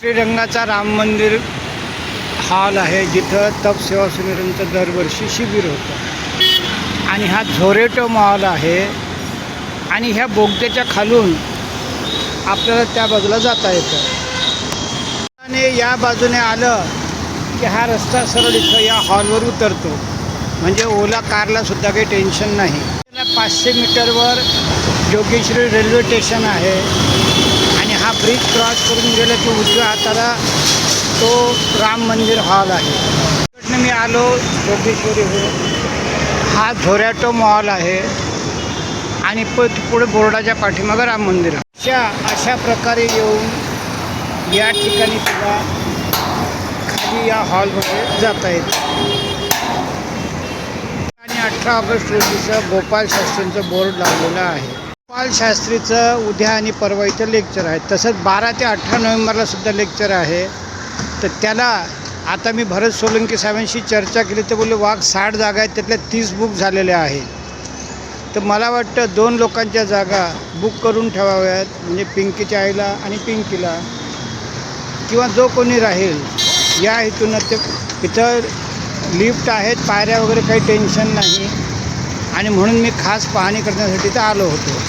श्रीरंगाचा राम मंदिर हॉल आहे जिथं तप सेवा दरवर्षी शिबिर होतं. आणि हा झोरेटो मॉल आहे. आणि ह्या बोगद्याच्या खालून आपल्याला त्या बाजूला जाता येतं. आणि या बाजूने आलं की हा रस्ता सरळ इथं या हॉलवर उतरतो. म्हणजे ओला कारला सुद्धा काही टेन्शन नाही. पाचशे मीटरवर जोगेश्वरी रेल्वे स्टेशन आहे. ब्रिज क्रॉस करून गेलं की उजव्या हाताला तो राम मंदिर हॉल आहे. तिकडनं मी आलो जोगेश्वरीहून हो. हा. झोरॅटो मॉल आहे आणि प पुढे बोर्डाच्या पाठीमागं राम मंदिर अशा अशा प्रकारे येऊन या ठिकाणी सुद्धा खाली या हॉलमध्ये जाता येतं. आणि अठरा ऑगस्ट रोजीचं गोपाल शास्त्रींचं बोर्ड लावलेलं आहे. शास्त्रीचं उद्या आणि परवा इथं लेक्चर आहे. तसंच बारा ते अठरा नोव्हेंबरला सुद्धा लेक्चर आहे. तर त्याला आता मी भरत सोलंकी साहेबांशी चर्चा केली तर बोलले वाघ साठ जागा आहेत त्यातल्या तीस बुक झालेल्या आहेत. तर मला वाटतं दोन लोकांच्या जागा बुक करून ठेवाव्यात म्हणजे पिंकीच्या आईला आणि पिंकीला. किंवा जो कोणी राहील या हेतूनं ते इथं लिफ्ट आहेत पायऱ्या वगैरे काही टेन्शन नाही. आणि म्हणून मी खास पाहणी करण्यासाठी तर आलो होतो.